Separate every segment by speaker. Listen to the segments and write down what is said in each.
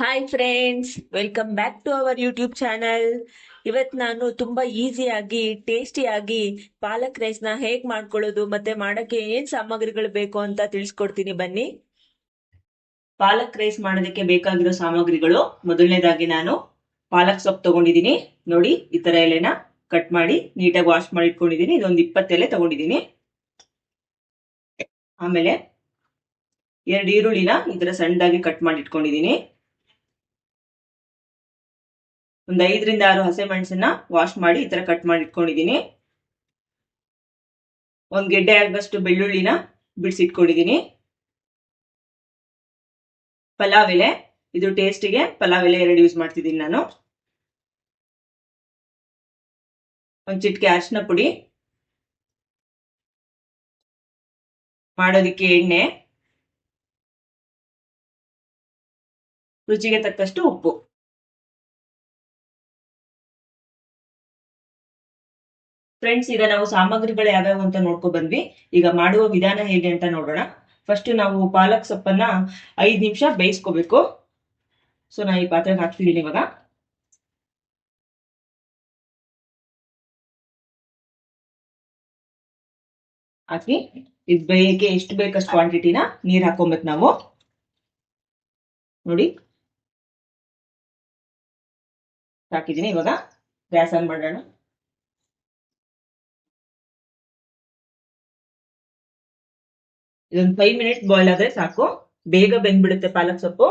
Speaker 1: Hi friends welcome back to our YouTube channel ಇವತ್ತು ನಾನು ತುಂಬ ಈಸಿಯಾಗಿ ಟೇಸ್ಟಿಯಾಗಿ ಪಾಲಕ್ ರೈಸ್ನ ಹೇಗ್ ಮಾಡ್ಕೊಳ್ಳೋದು, ಮತ್ತೆ ಮಾಡಕ್ಕೆ ಏನು ಸಾಮಗ್ರಿಗಳು ಬೇಕು ಅಂತ ತಿಳಿಸ್ಕೊಡ್ತೀನಿ. ಬನ್ನಿ. ಪಾಲಕ್ ರೈಸ್ ಮಾಡೋದಕ್ಕೆ ಬೇಕಾಗಿರೋ ಸಾಮಗ್ರಿಗಳು. ಮೊದಲನೇದಾಗಿ ನಾನು ಪಾಲಕ್ ಸೊಪ್ಪು ತಗೊಂಡಿದ್ದೀನಿ. ನೋಡಿ, ಈ ತರ ಎಲೆನ ಕಟ್ ಮಾಡಿ ನೀಟಾಗಿ ವಾಶ್ ಮಾಡಿ ಇಟ್ಕೊಂಡಿದ್ದೀನಿ. ಇದೊಂದು ಇಪ್ಪತ್ತೆಲೆ ತಗೊಂಡಿದ್ದೀನಿ. ಆಮೇಲೆ ಎರಡು ಈರುಳ್ಳಿನ ಈ ತರ ಸಣ್ಣದಾಗಿ ಕಟ್ ಮಾಡಿ ಇಟ್ಕೊಂಡಿದ್ದೀನಿ. ಒಂದು ಐದರಿಂದ ಆರು ಹಸೆ ಮೆಣಸನ್ನ ವಾಶ್ ಮಾಡಿ ಈ ತರ ಕಟ್ ಮಾಡಿ ಇಟ್ಕೊಂಡಿದ್ದೀನಿ ಒಂದ್ ಗೆಡ್ಡೆ ಆಗಷ್ಟು ಬೆಳ್ಳುಳ್ಳಿನ ಬಿಡಿಸಿಟ್ಕೊಂಡಿದ್ದೀನಿ ಪಲಾವ್ ಎಲೆ, ಇದು ಟೇಸ್ಟಿಗೆ ಪಲಾವ್ ಎಲೆ ಎರಡು ಯೂಸ್ ಮಾಡ್ತಿದ್ದೀನಿ ನಾನು. ಒಂದ್ ಚಿಟ್ಕೆ ಅರಿಶಿನ ಪುಡಿ. ಮಾಡೋದಿಕ್ಕೆ ಎಣ್ಣೆ. ರುಚಿಗೆ ತಕ್ಕಷ್ಟು ಉಪ್ಪು. ಫ್ರೆಂಡ್ಸ್ ಈಗ ನಾವು ಸಾಮಗ್ರಿಗಳು ಯಾವ್ಯಾವ ಅಂತ ನೋಡ್ಕೊ ಬಂದ್ವಿ. ಈಗ ಮಾಡುವ ವಿಧಾನ ಹೇಗೆ ಅಂತ ನೋಡೋಣ. ಫಸ್ಟ್ ನಾವು ಪಾಲಕ್ ಸೊಪ್ಪನ್ನ ಐದು ನಿಮಿಷ ಬೇಯಿಸ್ಕೋಬೇಕು. ಸೊ ನಾ ಈ ಪಾತ್ರೆಗೆ ಹಾಕ್ತಿದ್ದೀನಿ ಇವಾಗ. ಹಾಕಿ, ಇದು ಬೇಯಕ್ಕೆ ಎಷ್ಟು ಬೇಕಷ್ಟು ಕ್ವಾಂಟಿಟಿನ ನೀರ್ ಹಾಕೊಬೇಕು ನಾವು. ನೋಡಿ. ಹಾಕಿದ್ದೀನಿ ಇವಾಗ. ಗ್ಯಾಸ್ ಆನ್ ಮಾಡೋಣ. ಇದೊಂದು ಫೈವ್ ಮಿನಿಟ್ಸ್ ಬಾಯ್ಲ್ ಆದ್ರೆ ಸಾಕು. ಬೇಗ ಬೆಂದ್ಬಿಡುತ್ತೆ ಪಾಲಕ್ ಸೊಪ್ಪು.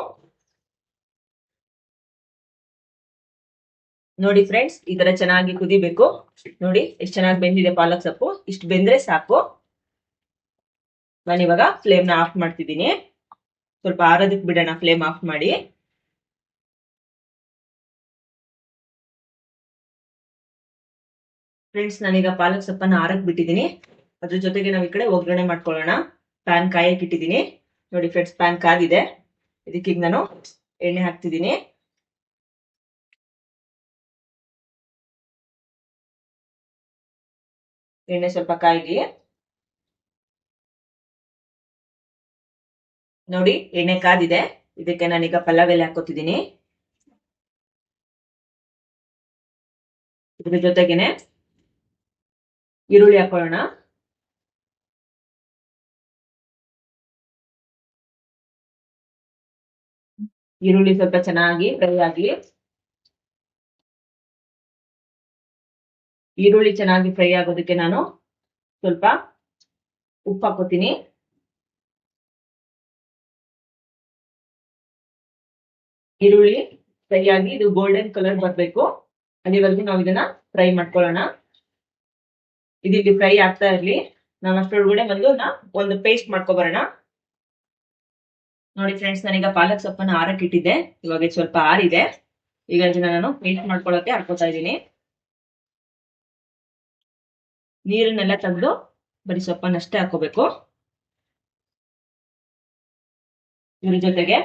Speaker 1: ನೋಡಿ ಫ್ರೆಂಡ್ಸ್ ಈ ತರ ಚೆನ್ನಾಗಿ ಕುದಿಬೇಕು. ನೋಡಿ ಎಷ್ಟು ಚೆನ್ನಾಗಿ ಬೆಂದಿದೆ ಪಾಲಕ್ ಸೊಪ್ಪು. ಇಷ್ಟು ಬೆಂದ್ರೆ ಸಾಕು. ನಾನಿವಾಗ ಫ್ಲೇಮ್ನ ಆಫ್ ಮಾಡ್ತಿದ್ದೀನಿ. ಸ್ವಲ್ಪ ಆರೋದಕ್ಕೆ ಬಿಡೋಣ ಫ್ಲೇಮ್ ಆಫ್ ಮಾಡಿ. ಫ್ರೆಂಡ್ಸ್ ನಾನೀಗ ಪಾಲಕ್ ಸೊಪ್ಪನ್ನ ಆರಕ್ ಬಿಟ್ಟಿದ್ದೀನಿ. ಅದ್ರ ಜೊತೆಗೆ ನಾವು ಈ ಕಡೆ ಒಗ್ಗರಣೆ ಮಾಡ್ಕೊಳ್ಳೋಣ. ಪ್ಯಾನ್ ಕಾಯಕ್ಕೆ ಇಟ್ಟಿದ್ದೀನಿ. ನೋಡಿ ಫ್ರೆಂಡ್ಸ್, ಪ್ಯಾನ್ ಕಾದಿದೆ ಇದಕ್ಕೆ ಈಗ ನಾನು ಎಣ್ಣೆ ಹಾಕ್ತಿದ್ದೀನಿ. ಎಣ್ಣೆ ಸ್ವಲ್ಪ ಕಾಯಿಲಿ. ನೋಡಿ, ಎಣ್ಣೆ ಕಾದಿದೆ. ಇದಕ್ಕೆ ನಾನೀಗ ಪಲಾವ್ ಎಲೆ ಹಾಕೋತಿದ್ದೀನಿ ಇದ್ರ ಜೊತೆಗೇನೆ ಈರುಳ್ಳಿ ಹಾಕೊಳ್ಳೋಣ. ಈರುಳ್ಳಿ ಸ್ವಲ್ಪ ಚೆನ್ನಾಗಿ ಫ್ರೈ ಆಗಲಿ ಈರುಳ್ಳಿ ಚೆನ್ನಾಗಿ ಫ್ರೈ ಆಗೋದಕ್ಕೆ ನಾನು ಸ್ವಲ್ಪ ಉಪ್ಪು ಹಾಕೋತೀನಿ. ಈರುಳ್ಳಿ ಫ್ರೈ ಆಗಿ ಇದು ಗೋಲ್ಡನ್ ಕಲರ್ ಬರಬೇಕು. ಅಲ್ಲಿವರೆಗೂ ನಾವು ಇದನ್ನ ಫ್ರೈ ಮಾಡ್ಕೊಳ್ಳೋಣ. ಇದು ಫ್ರೈ ಆಗ್ತಾ ಇರ್ಲಿ. ನಾವು ಅಷ್ಟರೊಳಗಡೆ ಬಂದು ಒಂದು ಪೇಸ್ಟ್ ಮಾಡ್ಕೊಬರೋಣ. ನೋಡಿ ಫ್ರೆಂಡ್ಸ್ ನಾನೀಗ ಪಾಲಕ್ ಸೊಪ್ಪನ್ನ ಆರಕ್ಕೆ ಇಟ್ಟಿದ್ದೆ. ಇವಾಗ ಸ್ವಲ್ಪ ಆರಿದೆ. ಈಗ ಇದನ್ನ ನಾನು ಪೇಸ್ಟ್ ಮಾಡ್ಕೊಳ್ಳೋಕೆ ಹಾಕೋತಾ ಇದ್ದೀನಿ. ನೀರನ್ನೆಲ್ಲ ತೆಗೆದು ಬರೀ ಸೊಪ್ಪನ್ನಷ್ಟೇ ಹಾಕೋಬೇಕು ಇದ್ರ ಜೊತೆಗೆ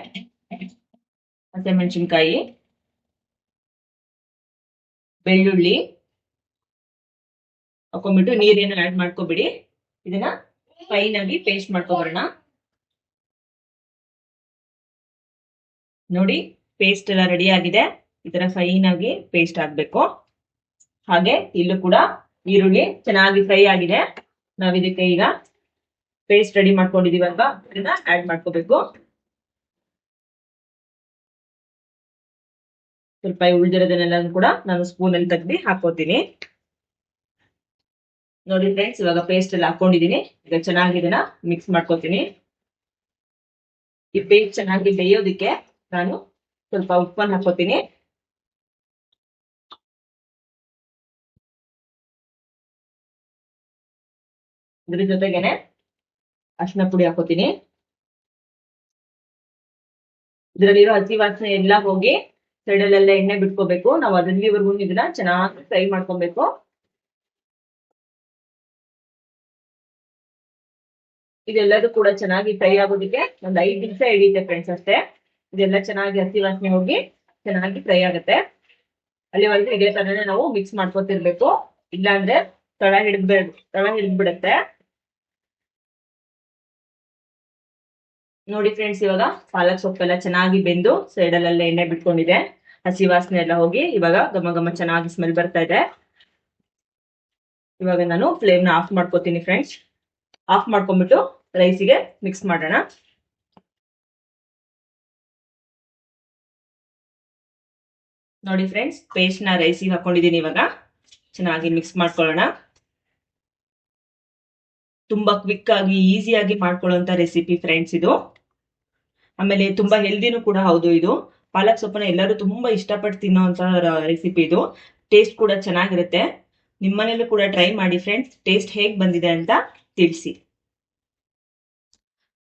Speaker 1: ಹಸಿಮೆಣಸಿನ್ಕಾಯಿ, ಬೆಳ್ಳುಳ್ಳಿ ಹಾಕೊಂಡ್ಬಿಟ್ಟು ನೀರೇನು ಆಡ್ ಮಾಡ್ಕೋಬಿಡಿ. ಇದನ್ನ ಫೈನ್ ಆಗಿ ಪೇಸ್ಟ್ ಮಾಡ್ಕೊಬರೋಣ. ನೋಡಿ ಪೇಸ್ಟ್ ಎಲ್ಲ ರೆಡಿ ಆಗಿದೆ. ಈ ತರ ಫೈನ್ ಆಗಿ ಪೇಸ್ಟ್ ಆಗ್ಬೇಕು. ಹಾಗೆ ಇಲ್ಲೂ ಕೂಡ ಈರುಳ್ಳಿ ಚೆನ್ನಾಗಿ ಫ್ರೈ ಆಗಿದೆ. ನಾವ್ ಇದಕ್ಕೆ ಈಗ ಪೇಸ್ಟ್ ರೆಡಿ ಮಾಡ್ಕೊಂಡಿದೀವಲ್ವಾ ಅದನ್ನ ಆಡ್ ಮಾಡ್ಕೋಬೇಕು. ಸ್ವಲ್ಪ ಉಳಿದಿರೋದನ್ನೆಲ್ಲ ಕೂಡ ನಾನು ಸ್ಪೂನ್ ಅಲ್ಲಿ ತೆಗ್ದು ಹಾಕೋತೀನಿ ನೋಡಿ ಫ್ರೆಂಡ್ಸ್ ಇವಾಗ ಪೇಸ್ಟ್ ಎಲ್ಲ ಹಾಕೊಂಡಿದೀನಿ ಈಗ ಚೆನ್ನಾಗಿ ಇದನ್ನ ಮಿಕ್ಸ್ ಮಾಡ್ಕೋತೀನಿ ಈ ಪೇಸ್ಟ್ ಚೆನ್ನಾಗಿ ಬೇಯೋದಿಕ್ಕೆ ನಾನು ಸ್ವಲ್ಪ ಉಪ್ಪನ್ನು ಹಾಕೋತೀನಿ ಇದ್ರ ಜೊತೆಗೇನೆ ಅರ್ಶಿನ ಪುಡಿ ಹಾಕೋತೀನಿ ಇದ್ರಲ್ಲಿರೋ ಹಸಿ ವಾಸನೆ ಎಲ್ಲ ಹೋಗಿ ಸೈಡಲ್ಲೆಲ್ಲ ಎಣ್ಣೆ ಬಿಟ್ಕೋಬೇಕು. ನಾವು ಅದಲ್ಲಿವರೆಗೂ ಇದನ್ನ ಚೆನ್ನಾಗಿ ಫ್ರೈ ಮಾಡ್ಕೊಬೇಕು. ಇದೆಲ್ಲದೂ ಕೂಡ ಚೆನ್ನಾಗಿ ಫ್ರೈ ಆಗೋದಕ್ಕೆ ಒಂದು ಐದು ನಿಮಿಷ ಹಿಡಿಯುತ್ತೆ ಫ್ರೆಂಡ್ಸ್ ಅಷ್ಟೇ. ಇದೆಲ್ಲ ಚೆನ್ನಾಗಿ ಹಸಿ ವಾಸನೆ ಹೋಗಿ ಚೆನ್ನಾಗಿ ಫ್ರೈ ಆಗುತ್ತೆ. ಅಲ್ಲಿವರೆಗೂ ಇದೇ ತರನೇ ನಾವು ಮಿಕ್ಸ್ ಮಾಡ್ಕೊತಿರ್ಬೇಕು. ಇಲ್ಲಾಂದ್ರೆ ತಳ ಹಿಡಿದ್ಬಿಡ, ತಳ ಹಿಡಿದ್ಬಿಡತ್ತೆ. ನೋಡಿ ಫ್ರೆಂಡ್ಸ್ ಇವಾಗ ಪಾಲಕ್ ಸೊಪ್ಪೆಲ್ಲ ಚೆನ್ನಾಗಿ ಬೆಂದು ಸೈಡಲ್ಲೆಲ್ಲ ಎಣ್ಣೆ ಬಿಟ್ಕೊಂಡಿದೆ. ಹಸಿ ವಾಸನೆ ಎಲ್ಲ ಹೋಗಿ ಇವಾಗ ಘಮ ಘಮ ಚೆನ್ನಾಗಿ ಸ್ಮೆಲ್ ಬರ್ತಾ ಇದೆ. ಇವಾಗ ನಾನು ಫ್ಲೇಮ್ನ ಆಫ್ ಮಾಡ್ಕೋತೀನಿ ಫ್ರೆಂಡ್ಸ್ ಆಫ್ ಮಾಡ್ಕೊಂಡ್ಬಿಟ್ಟು ರೈಸಿಗೆ ಮಿಕ್ಸ್ ಮಾಡೋಣ. ನೋಡಿ ಫ್ರೆಂಡ್ಸ್ ಪೇಸ್ಟ್ನ ರೈಸಿಗೆ ಹಾಕೊಂಡಿದ್ದೀನಿ ಇವಾಗ. ಚೆನ್ನಾಗಿ ಮಿಕ್ಸ್ ಮಾಡ್ಕೊಳ್ಳೋಣ. ತುಂಬಾ ಕ್ವಿಕ್ ಆಗಿ ಈಸಿಯಾಗಿ ಮಾಡ್ಕೊಳ್ಳುವಂತ ರೆಸಿಪಿ ಫ್ರೆಂಡ್ಸ್ ಇದು. ಆಮೇಲೆ ತುಂಬಾ ಹೆಲ್ದಿನೂ ಕೂಡ ಹೌದು ಇದು. ಪಾಲಕ್ ಸೊಪ್ಪನ್ನ ಎಲ್ಲರೂ ತುಂಬಾ ಇಷ್ಟಪಟ್ಟು ತಿನ್ನೋಂತ ರೆಸಿಪಿ ಇದು. ಟೇಸ್ಟ್ ಕೂಡ ಚೆನ್ನಾಗಿರುತ್ತೆ. ನಿಮ್ಮನೇಲೂ ಕೂಡ ಟ್ರೈ ಮಾಡಿ ಫ್ರೆಂಡ್ಸ್ ಟೇಸ್ಟ್ ಹೇಗೆ ಬಂದಿದೆ ಅಂತ ತಿಳಿಸಿ.